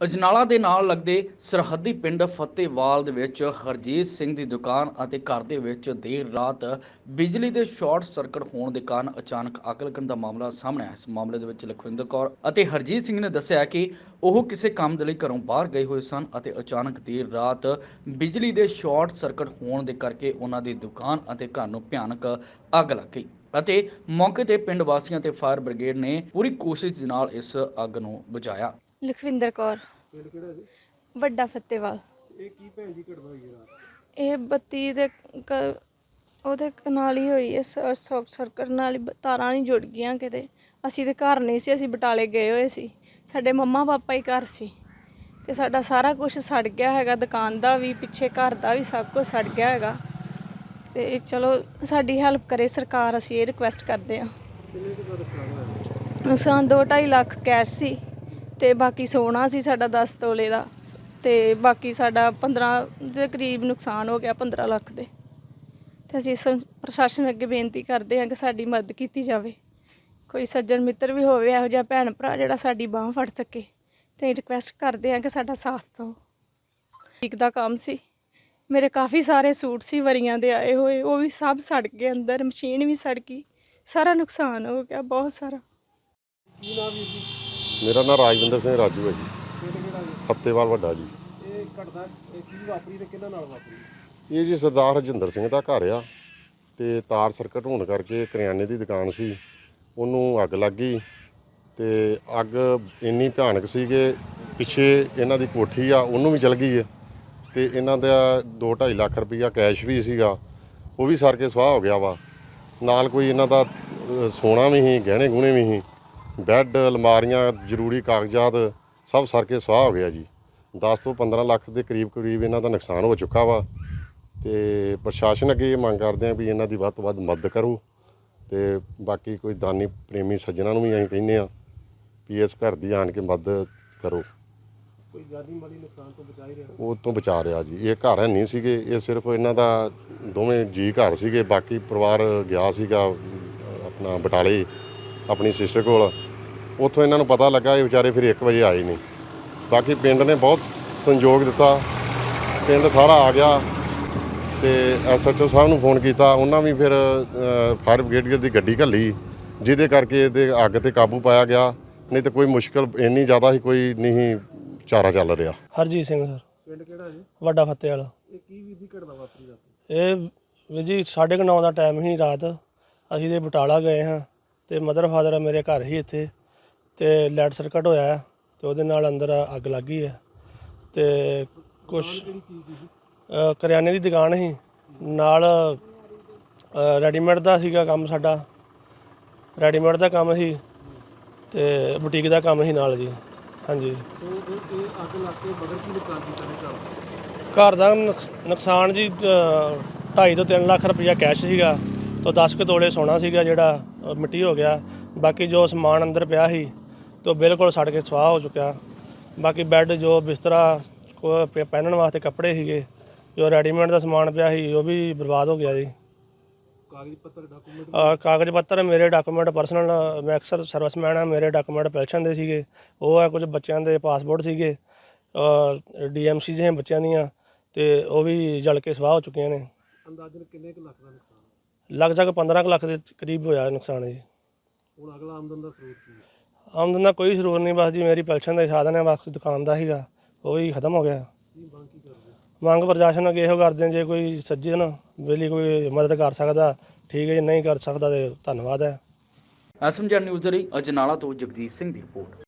ਅਜਨਾਲਾ ਦੇ ਨਾਲ ਲੱਗਦੇ ਸਰਹੱਦੀ ਪਿੰਡ ਫਤਿਹਵਾਲ ਦੇ ਵਿੱਚ ਹਰਜੀਤ ਸਿੰਘ ਦੀ ਦੁਕਾਨ ਅਤੇ ਘਰ ਦੇ ਵਿੱਚ ਦੇਰ ਰਾਤ ਬਿਜਲੀ ਦੇ ਸ਼ਾਰਟ ਸਰਕਟ ਹੋਣ ਦੇ ਕਾਰਨ ਅਚਾਨਕ ਅੱਗ ਲੱਗਣ ਦਾ ਮਾਮਲਾ ਸਾਹਮਣੇ ਆਇਆ। ਇਸ ਮਾਮਲੇ ਦੇ ਵਿੱਚ ਲਖਵਿੰਦਰ ਕੌਰ ਅਤੇ ਹਰਜੀਤ ਸਿੰਘ ਨੇ ਦੱਸਿਆ ਕਿ ਉਹ ਕਿਸੇ ਕੰਮ ਦੇ ਲਈ ਘਰੋਂ ਬਾਹਰ ਗਏ ਹੋਏ ਸਨ ਅਤੇ ਅਚਾਨਕ ਦੇਰ ਰਾਤ ਬਿਜਲੀ ਦੇ ਸ਼ਾਰਟ ਸਰਕਟ ਹੋਣ ਦੇ ਕਰਕੇ ਉਹਨਾਂ ਦੀ ਦੁਕਾਨ ਅਤੇ ਘਰ ਨੂੰ ਭਿਆਨਕ ਅੱਗ ਲੱਗ ਗਈ ਅਤੇ ਮੌਕੇ ਤੇ ਪਿੰਡ ਵਾਸੀਆਂ ਤੇ ਫਾਇਰ ਬ੍ਰਿਗੇਡ ਨੇ ਪੂਰੀ ਕੋਸ਼ਿਸ਼ ਦੇ ਨਾਲ ਇਸ ਅੱਗ ਨੂੰ ਬੁਝਾਇਆ। ਲਖਵਿੰਦਰ ਕੌਰ। ਪਿੰਡ ਕਿਹੜਾ ਜੀ? ਵੱਡਾ ਫਤਿਹਵਾਲ। ਇਹ ਕੀ ਭੈਣ ਜੀ ਘਟਨਾ ਹੋਈ ਹੈ ਰਾਤ? ਇਹ ਬੱਤੀ ਦੇ ਕ- ਉਹਦੇ ਨਾਲ ਹੀ ਹੋਈ ਹੈ ਸ਼ੌਕ ਸਰਕਟ ਨਾਲ ਹੀ ਬ- ਤਾਰਾਂ ਨਹੀਂ ਜੁੜ ਗਈਆਂ ਕਿਤੇ। ਅਸੀਂ ਤੇ ਘਰ ਨਹੀਂ ਸੀ ਅਸੀਂ ਬਟਾਲੇ ਗਏ ਹੋਏ ਸੀ। ਸਾਡੇ ਮੰਮਾ ਪਾਪਾ ਹੀ ਘਰ ਸੀ। ਤੇ ਸਾਡਾ ਸਾਰਾ ਕੁਝ ਸੜ ਗਿਆ ਹੈਗਾ ਦੁਕਾਨ ਦਾ ਵੀ ਪਿੱਛੇ ਘਰ ਦਾ ਵੀ ਸਭ ਕੁਝ ਸੜ ਗਿਆ ਹੈਗਾ। ਤੇ ਚਲੋ ਸਾਡੀ ਹੈਲਪ ਕਰੇ ਸਰਕਾਰ ਅਸੀਂ ਇਹ ਰਿਕੁਐਸਟ ਕਰਦੇ ਹਾਂ। ਕਿੰਨੇ ਕੁ ਦਾ ਨੁਕਸਾਨ ਹੋਇਆ? ਨੁਕਸਾਨ 2.5 ਲੱਖ ਕੈਸ਼ ਸੀ। ਤੇ ਬਾਕੀ ਸੋਨਾ ਸੀ ਸਾਡਾ 10 ਤੋਲੇ ਦਾ ਤੇ ਬਾਕੀ ਸਾਡਾ 15 ਦੇ ਕਰੀਬ ਨੁਕਸਾਨ ਹੋ ਗਿਆ 15 ਲੱਖ ਦੇ। ਤੇ ਅਸੀਂ ਸੰ- ਪ੍ਰਸ਼ਾਸਨ ਅੱਗੇ ਬੇਨਤੀ ਕਰਦੇ ਹਾਂ ਕਿ ਸਾਡੀ ਮਦਦ ਕੀਤੀ ਜਾਵੇ। ਕੋਈ ਸੱਜਣ ਮਿੱਤਰ ਵੀ ਹੋਵੇ, ਇਹੋ ਜਿਹਾ ਭੈਣ ਭਰਾ ਜਿਹੜਾ ਸਾਡੀ ਬਾਹ ਫੜ ਸਕੇ, ਤੇ ਰਿਕੁਐਸਟ ਕਰਦੇ ਹਾਂ ਕਿ ਸਾਡਾ ਸਾਥ ਦਿਓ। ਇੱਕ ਦਾ ਕੰਮ ਸੀ। ਮੇਰੇ ਕਾਫੀ ਸਾਰੇ ਸੂਟ ਸੀ, ਵਰੀਆਂ ਦੇ ਆਏ ਹੋਏ, ਉਹ ਵੀ ਸਭ ਸੜ ਗਏ ਅੰਦਰ, ਮਸ਼ੀਨ ਵੀ ਸੜ ਗਈ। ਸਾਰਾ ਨੁਕਸਾਨ ਹੋ ਗਿਆ, ਬਹੁਤ ਸਾਰਾ। ਕੀ ਨਾਮ ਵੀਰ ਜੀ? ਮੇਰਾ ਨਾਮ ਰਾਜਵਿੰਦਰ ਸਿੰਘ ਰਾਜੂ ਹੈ ਜੀ। ਪਿੰਡ ਕਿਹੜਾ ਜੀ? ਫੱਤੇਵਾਲ ਵੱਡਾ ਜੀ। ਇਹ ਘਟਨਾ ਇਹ ਕੀ ਵਾਪਰੀ ਤੇ ਕਿਹਨਾਂ ਨਾਲ ਵਾਪਰੀ? ਇਹ ਜੀ ਸਰਦਾਰ ਹਰਜਿੰਦਰ ਸਿੰਘ ਦਾ ਘਰ ਆ ਤੇ ਤਾਰ ਸਰਕਟ ਹੋਣ ਕਰਕੇ ਕਰਿਆਨੇ ਦੀ ਦੁਕਾਨ ਸੀ ਉਹਨੂੰ ਅੱਗ ਲੱਗ ਗਈ ਤੇ ਅੱਗ ਇੰਨੀ ਭਿਆਨਕ ਸੀ ਕਿ ਪਿੱਛੇ ਇਹਨਾਂ ਦੀ ਕੋਠੀ ਆ ਉਹਨੂੰ ਵੀ ਚਲ ਗਈ ਹੈ ਤੇ ਇਹਨਾਂ ਦਾ 2.5 ਲੱਖ ਰੁਪਈਆ ਕੈਸ਼ ਵੀ ਸੀਗਾ ਉਹ ਵੀ ਸਰ ਕੇ ਸਵਾਹ ਹੋ ਗਿਆ ਵਾ। ਨਾਲ ਕੋਈ ਇਹਨਾਂ ਦਾ ਸੋਨਾ ਵੀ ਸੀ ਗਹਿਣੇ ਗੁਣੇ ਵੀ ਸੀ। ਬੈੱਡ ਅਲਮਾਰੀਆਂ ਜ਼ਰੂਰੀ ਕਾਗਜ਼ਾਤ ਸਭ ਸਰ ਕੇ ਸਵਾਹ ਹੋ ਗਿਆ ਜੀ। 10 ਤੋਂ 15 ਲੱਖ ਦੇ ਕਰੀਬ ਕਰੀਬ ਇਹਨਾਂ ਦਾ ਨੁਕਸਾਨ ਹੋ ਚੁੱਕਾ ਵਾ ਤੇ ਪ੍ਰਸ਼ਾਸਨ ਅੱਗੇ ਇਹ ਮੰਗ ਕਰਦੇ ਆ ਵੀ ਇਹਨਾਂ ਦੀ ਵੱਧ ਤੋਂ ਵੱਧ ਮਦਦ ਕਰੋ ਤੇ ਬਾਕੀ ਕੋਈ ਦਾਨੀ ਪ੍ਰੇਮੀ ਸੱਜਣਾ ਨੂੰ ਵੀ ਅਸੀਂ ਕਹਿੰਦੇ ਆ ਵੀ ਇਸ ਘਰ ਦੀ ਆਣ ਕੇ ਮਦਦ ਕਰੋ। ਕੋਈ ਜਾਨੀ ਮਾਲੀ ਨੁਕਸਾਨ ਤੋਂ ਬਚਾ ਹੀ ਰਿਹਾ? ਉਹ ਤੋਂ ਬਚਾ ਰਿਹਾ ਜੀ। ਇਹ ਘਰ ਹੈ ਨਹੀਂ ਸੀਗੇ ਇਹ ਸਿਰਫ ਇਹਨਾਂ ਦਾ ਦੋਵੇਂ ਜੀ ਘਰ ਸੀਗੇ ਬਾਕੀ ਪਰਿਵਾਰ ਗਿਆ ਸੀਗਾ ਆਪਣਾ ਬਟਾਲੇ ਆਪਣੀ ਸਿਸਟਰ ਕੋਲ। ਉੱਥੋਂ ਇਹਨਾਂ ਨੂੰ ਪਤਾ ਲੱਗਾ ਇਹ ਵਿਚਾਰੇ ਫਿਰ 1 ਵਜੇ ਆਏ ਨਹੀਂ। ਬਾਕੀ ਪਿੰਡ ਨੇ ਬਹੁਤ ਸੰਯੋਗ ਦਿੱਤਾ। ਪਿੰਡ ਸਾਰਾ ਆ ਗਿਆ ਤੇ ਐਸਐਚਓ ਸਾਹਿਬ ਨੂੰ ਫੋਨ ਕੀਤਾ। ਉਹਨਾਂ ਵੀ ਫਿਰ ਫਾਇਰ ਬ੍ਰਿਗੇਡ ਦੀ ਗੱਡੀ ਘੱਲੀ ਜਿਹਦੇ ਕਰਕੇ ਇਹਦੇ ਅੱਗ ਤੇ ਕਾਬੂ ਪਾਇਆ ਗਿਆ। ਨਹੀਂ ਤੇ ਕੋਈ ਮੁਸ਼ਕਲ ਇੰਨੀ ਜ਼ਿਆਦਾ ਹੀ ਕੋਈ ਨਹੀਂ ਚਾਰਾ ਚੱਲ ਰਿਹਾ। ਹਰਜੀਤ ਸਿੰਘ ਸਰ। ਪਿੰਡ ਕਿਹੜਾ ਜੀ? ਵੱਡਾ ਫੱਤੇ ਵਾਲਾ। ਇਹ ਕੀ ਵੀਰ ਦੀ ਘਟਨਾ ਵਾਪਰੀ ਰਾਤ? ਇਹ ਵੀਰ ਜੀ 9:30 ਦਾ ਟਾਈਮ ਹੀ ਰਾਤ। ਅਸੀਂ ਤੇ ਬਟਾਲਾ ਗਏ ਹਾਂ ਤੇ ਮਦਰ ਫਾਦਰ ਮੇਰੇ ਘਰ ਹੀ ਇੱਥੇ। ਤੇ ਲਾਈਟ ਸਰਕਟ ਹੋਇਆ ਹੈ ਤੇ ਉਹਦੇ ਨਾਲ ਅੰਦਰ ਅੱਗ ਲੱਗ ਗਈ ਹੈ ਤੇ ਕੁਝ ਕਰਿਆਨੇ ਦੀ ਦੁਕਾਨ ਸੀ। ਨਾਲ ਰੈਡੀਮੇਡ ਦਾ ਸੀਗਾ ਕੰਮ ਸਾਡਾ। ਰੈਡੀਮੇਡ ਦਾ ਕੰਮ ਸੀ ਤੇ ਬੁਟੀਕ ਦਾ ਕੰਮ ਸੀ ਨਾਲ ਜੀ। ਹਾਂਜੀ। ਘਰ ਘਰ ਦਾ ਨੁਕਸ- ਨੁਕਸਾਨ ਜੀ 2.5 ਤੋਂ 3 ਲੱਖ ਰੁਪਇਆ ਕੈਸ਼ ਸੀਗਾ ਤੋਂ 10 ਕੁ ਤੋਲੇ ਸੋਨਾ ਸੀਗਾ ਜਿਹੜਾ ਅ, ਮਿੱਟੀ ਹੋ ਗਿਆ। ਬਾਕੀ ਜੋ ਸਮਾਨ ਅੰਦਰ ਪਿਆ ਸੀ ਤੋਂ ਬਿਲਕੁਲ ਸੜ ਕੇ ਸਵਾਹ ਹੋ ਚੁੱਕਿਆ। ਬਾਕੀ ਬੈੱਡ ਜੋ ਬਿਸਤਰਾ ਕੋ- ਪ- ਪਹਿਨਣ ਵਾਸਤੇ ਕੱਪੜੇ ਸੀਗੇ ਜੋ ਰੈਡੀਮੇਡ ਦਾ ਸਮਾਨ ਪਿਆ ਸੀ ਉਹ ਵੀ ਬਰਬਾਦ ਹੋ ਗਿਆ ਜੀ। ਕਾਗਜ਼ ਪੱਤਰ ਡਾਕੂਮੈਂਟ ਅ, ਕਾਗਜ਼ ਪੱਤਰ ਮੇਰੇ ਡਾਕੂਮੈਂਟ ਪਰਸਨਲ ਮੈਂ ਅਕਸਰ ਸਰਵਿਸਮੈਨ ਆ ਮੇਰੇ ਡਾਕੂਮੈਂਟ ਪੈਨਸ਼ਨ ਦੇ ਸੀਗੇ। ਉਹ ਆ ਕੁਝ ਬੱਚਿਆਂ ਦੇ ਪਾਸਪੋਰਟ ਸੀਗੇ ਡੀਐਮਸੀ ਜਿਹੇ ਬੱਚਿਆਂ ਦੀਆਂ ਤੇ ਉਹ ਵੀ ਜਲ ਕੇ ਸਵਾਹ ਹੋ ਚੁੱਕੀਆਂ ਨੇ। ਅੰਦਾਜ਼ਨ ਕਿੰਨੇ ਕੁ ਲੱਖ ਦਾ ਨੁਕਸਾਨ? ਲਗਭਗ 15 ਕੁ ਲੱਖ ਦੇ ਕਰੀਬ ਹੋਇਆ ਨੁਕਸਾਨ ਜੀ। ਹੁਣ ਅਗਲਾ ਆਮਦਨ ਦਾ ਸਰੋਤ ਕੀ ਹੈ? ਆਮਦਨ ਦਾ ਕੋਈ ਸਰੋਤ ਨਹੀਂ, ਬਸ ਜੀ ਮੇਰੀ ਪੈਨਸ਼ਨ ਦਾ ਹੀ ਸਾਧਨ ਹੈ ਬਸ ਦੁਕਾਨ ਦਾ ਸੀਗਾ, ਉਹ ਵੀ ਖਤਮ ਹੋ ਗਿਆ। ਮੰਗ ਪ੍ਰਸ਼ਾਸਨ ਅੱਗੇ ਇਹੋ ਕਰਦੇ ਹਾਂ ਜੇ ਕੋਈ ਸੱਜਣ ਵੇਲੇ ਕੋਈ ਮਦਦ ਕਰ ਸਕਦਾ, ਠੀਕ ਹੈ, ਜੇ ਨਹੀਂ ਕਰ ਸਕਦਾ ਤੇ ਧੰਨਵਾਦ ਹੈ। ਐਸਐਮਜੀ ਨਿਊਜ਼ ਦੇ ਲਈ ਅਜਨਾਲਾ ਤੋਂ ਜਗਜੀਤ ਸਿੰਘ ਦੀ ਰਿਪੋਰਟ।